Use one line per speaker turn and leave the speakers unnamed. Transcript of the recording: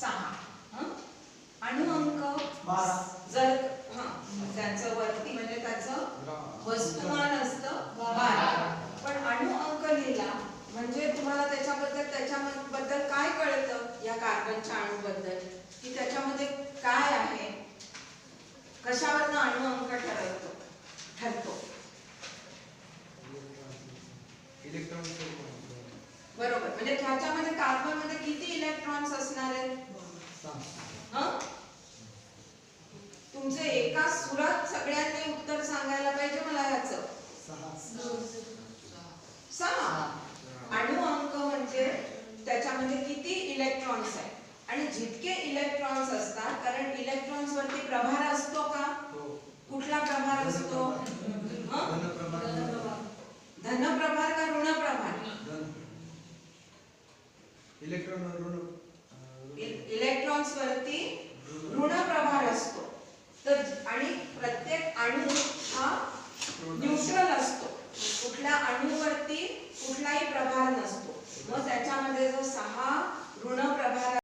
सहा. हं? अणु अंक
बारा.
जर हा त्याचं वरती म्हणजे त्याचं वस्तुमान असतं बारा. पण अणु अंक लिहिला म्हणजे तुम्हाला त्याच्याबद्दल त्याच्याबद्दल काय कळतं या कार्बनच्या अणूबद्दल? की त्याच्यामध्ये काय आहे? कशावरनं अणु अंक ठरवतो? ठरतो.
इलेक्ट्रॉन
बरोबर. म्हणजे ह्याच्यामध्ये कार्बनमध्ये किती इलेक्ट्रॉन्स असणार आहेत? तुमचे एका सुरात सगळ्यांनी उत्तर सांगायला पाहिजे मला ह्याच. सहा. अणु अंक म्हणजे त्याच्यामध्ये किती इलेक्ट्रॉन्स आहेत? आणि जितके इलेक्ट्रॉन्स असतात कारण इलेक्ट्रॉन्स वरती प्रभार इलेक्ट्रॉन ऋण इलेक्ट्रॉन्स
वरती
ऋण प्रभार असतो. तर आणि
प्रत्येक अणू हा न्यूट्रल
असतो. कुठल्या अणूवरती कुठलाही प्रभार नसतो. मग त्याच्यामध्ये जो सहा ऋण